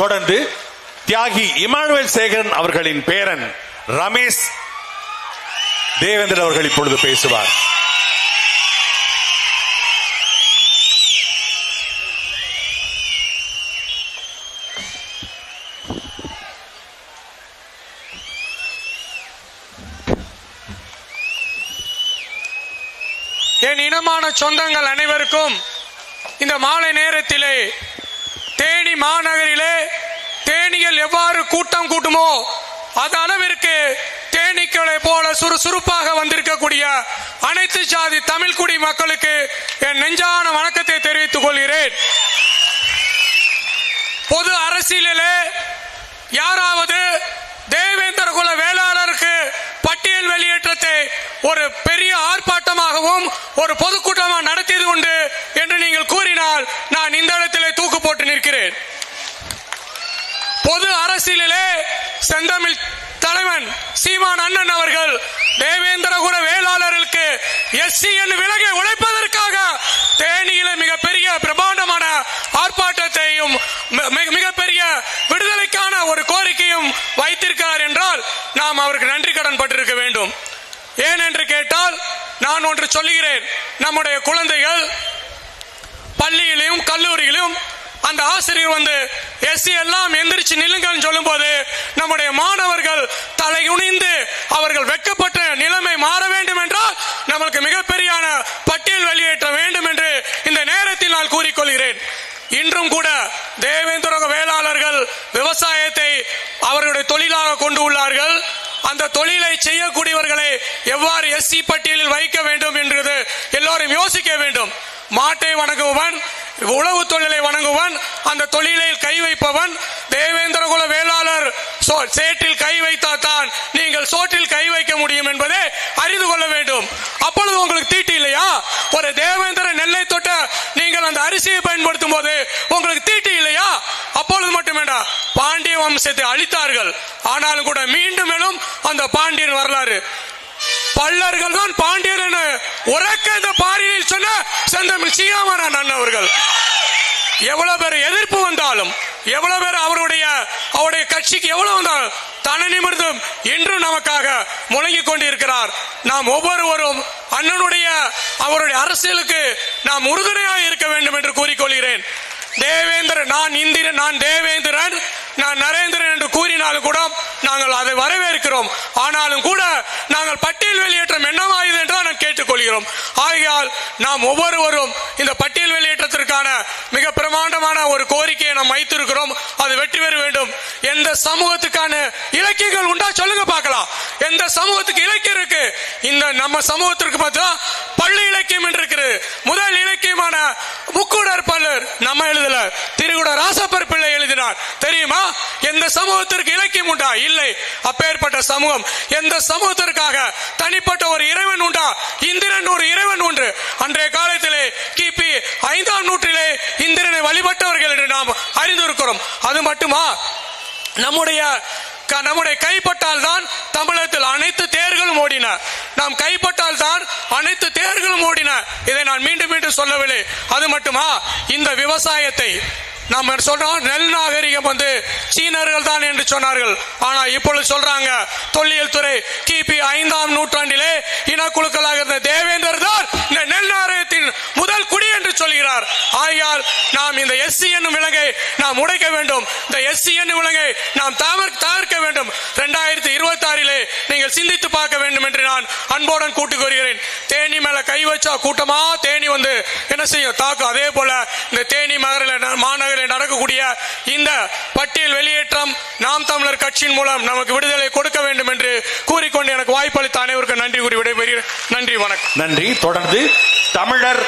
தொடர்ந்து தியாகி இமானுவேல் சேகரன் அவர்களின் பேரன் ரமேஷ் தேவேந்திரன் அவர்கள் இப்பொழுது பேசுவார். என் இனமான சொந்தங்கள் அனைவருக்கும் இந்த மாலை நேரத்திலே தேனி மாநகரிலே தேனிகள் எவ்வாறு கூட்டம் கூட்டுமோ அது அளவிற்கு தேனீக்களை போல சுறுசுறுப்பாக வந்திருக்கக்கூடிய அனைத்து ஜாதி தமிழ்குடி மக்களுக்கு என் நெஞ்சான வணக்கத்தை தெரிவித்துக் கொள்கிறேன். பொது அரசியலிலே யாராவது தேவேந்திர குல வேளாளருக்கு பட்டியல் வெளியேற்றத்தை ஒரு பெரிய ஆர்ப்பாட்டமாகவும் ஒரு பொதுக்கூட்டமாக நடத்தியது உண்டு என்று நீங்கள் கூறினால் நான் இந்த இடத்திலே தூக்கு போட்டு நிற்கிறேன் பொது அரசியலிலே செந்தமிழ் தலைவன் சீமான் அண்ணன் அவர்கள் தேவேந்திரகுல வேளாளர்களுக்கு எஸ்சி என் விலகை உழைப்பதற்காக தேனியில மிகப்பெரிய பிரம்மாண்டமான ஆர்ப்பாட்டத்தையும் மிகப்பெரிய விடுதலைக்கான ஒரு கோரிக்கையும் வைத்திருக்கிறார் என்றால் நாம் அவருக்கு நன்றி கடன் பட்டிருக்க வேண்டும். ஏன் என்று கேட்டால் நான் ஒன்று சொல்லுகிறேன். நம்முடைய குழந்தைகள் பள்ளியிலும் கல்லூரியிலும் அந்த ஆசிரியர் வந்து எஸ்சி எல்லாம் எந்திரிச்சு நில்லுங்கன்னு சொல்லும்போது நம்முடைய மாணவர்கள் தலையுணிந்து அவர்கள் வெட்கப்பட்ட நிலைமை மாற வேண்டும் என்றால் நம்மளுக்கு மிகப்பெரியான பட்டியல் வெளியேற்ற வேண்டும் என்று இந்த நேரத்தில் நான் கூறிக்கொள்கிறேன். இன்றும் கூட தேவேந்திரக வேளாளர்கள் விவசாயத்தை அவர்களுடைய தொழிலாக கொண்டு உள்ளார்கள். அந்த தொழிலை செய்யக்கூடியவர்களை எவ்வாறு எஸ்சி பட்டியலில் வைக்க வேண்டும் என்றது எல்லோரும் யோசிக்க வேண்டும். மாட்டை வணங்குபவன் உழவு தொழிலை வணங்குவன் அந்த தொழிலில் கை வைப்பவன் தேவேந்திர குல வேளாளர் சோ- சேற்றில் கை வைத்தால் தான் நீங்கள் சோற்றில் கை வைக்க முடியும் என்பதை அறிந்து கொள்ள வேண்டும். அப்பொழுது உங்களுக்கு தீட்டு இல்லையா? ஒரு தேவேந்திர நெல்லை தொட்ட நீங்கள் அந்த அரிசியை பயன்படுத்தும் போது உங்களுக்கு தீட்டு இல்லையா? அப்பொழுது மட்டும் வேண்டாம் பாண்டிய வம்சத்தை அழித்தார்கள். ஆனாலும் கூட மீண்டும் எழும் அந்த பாண்டியன் வரலாறு பல்லர்கள் தான் பாண்டியர் என உறக்க இந்த பாரியில் சொன்ன செந்தமிழ் சீராமரான் அண்ணன் அவர்கள். எவ்வளவு பேர் எதிர்ப்பு வந்தாலும் எவ்வளவு பேர் அவருடைய அவருடைய கட்சிக்கு எவ்வளவு வந்தாலும் தன நிமிர்ந்தும் இன்றும் நமக்காக முழங்கிக் கொண்டிருக்கிறார். நாம் ஒவ்வொருவரும் அண்ணனுடைய அவருடைய அரசியலுக்கு நாம் உறுதுணையாக இருக்க வேண்டும் என்று கூறிக்கொள்கிறேன். தேவேந்திரன் நான் இந்திரன் நான் தேவேந்திரன் நான் நரே இருக்கிறோம் ஆனாலும் கூட நாங்கள் பட்டியல் வெளியேற்றம் என்னவாயுது என்று நான் கேட்டுக்கொள்கிறோம். ஆகையால் நாம் ஒவ்வொருவரும் இந்த பட்டியல் வெளியேற்றத்திற்கான மிக பிரமாண்டமான ஒரு கோரிக்கையை நாம் வைத்திருக்கிறோம். அது வெற்றி பெற வேண்டும். எந்த சமூகத்துக்கான இலக்கியங்கள் உண்டா சொல்லுங்க பார்க்கலாம். எந்த சமூகத்துக்கு இலக்கியம் இருக்கு? இந்த நம்ம சமூகத்திற்கு பார்த்தா பள்ளி இலக்கியம் என்று இருக்கிறது முதல் இலக்கியமான முக்கூடர் பல்லர் நம்ம எழுத பிள்ளை தெரியுமா? எந்த சமூகத்திற்கு இலக்கியம் உண்டா? இல்லை. அப்பேற்பட்ட சமூகம். எந்த சமூகத்திற்காக தனிப்பட்ட ஒரு இறைவன் உண்டா? இந்திரன் ஒரு இறைவன் உண்டு. அன்றைய காலத்திலே கிபி ஐந்தாம் நூற்றிலே இந்திரனை வழிபட்டவர்கள் என்று நாம் அறிந்திருக்கிறோம். அது மட்டுமா? நம்முடைய க- நம்முடைய கைப்பட்டால் தான் தமிழகத்தில் அனைத்து தேர்களும் ஓடின. நாம் கைப்பட்டால் தான் அனைத்து தேர்களும் ஓடின. இதை நான் மீண்டும் மீண்டும் சொல்லவில்லை. அது மட்டுமா? இந்த விவசாயத்தை நம்ம சொல்றோம்? நெல் நாகரிகம் வந்து சீனர்கள் தான் என்று சொன்னார்கள். ஆனா இப்பொழுது சொல்றாங்க தொல்லியல் துறை கிபி ஐந்தாம் நூற்றாண்டிலே இனக்குழுக்களாக இருந்த தேவேந்தர் தான் இந்த நெல் நாகரிகத்தின் முதல் குடி என்று சொல்கிறார். ஆகையால் நாம் இந்த எஸ்சி என்னும் விலங்கை நாம் உடைக்க வேண்டும். இந்த எஸ்சி என்னும் விலங்கை நாம் தவிர தவிர்க்க வேண்டும். இரண்டாயிரத்தி இருபத்தி ஆறிலே நீங்கள் சிந்தித்து பார்க்க வேண்டும் என்று நான் அன்போடன் கூட்டுக் வருகிறேன் தேனி மேல கை வச்சா கூட்டமா? தேனி வந்து என்ன செய்யும்? தாக்கும். அதே போல இந்த தேனி மகரில் மாநகரில் இருக்கக்கூடிய இந்த பட்டியல் வெளியேற்றம் நாம் தமிழர் கட்சியின் மூலம் நமக்கு விடுதலை கொடுக்க வேண்டும் என்று கூறிக்கொண்டு எனக்கு வாய்ப்பளித்த அனைவருக்கும் நன்றி கூறி விடைபெறுகிறேன். நன்றி வணக்கம். நன்றி. தொடர்ந்து தமிழர்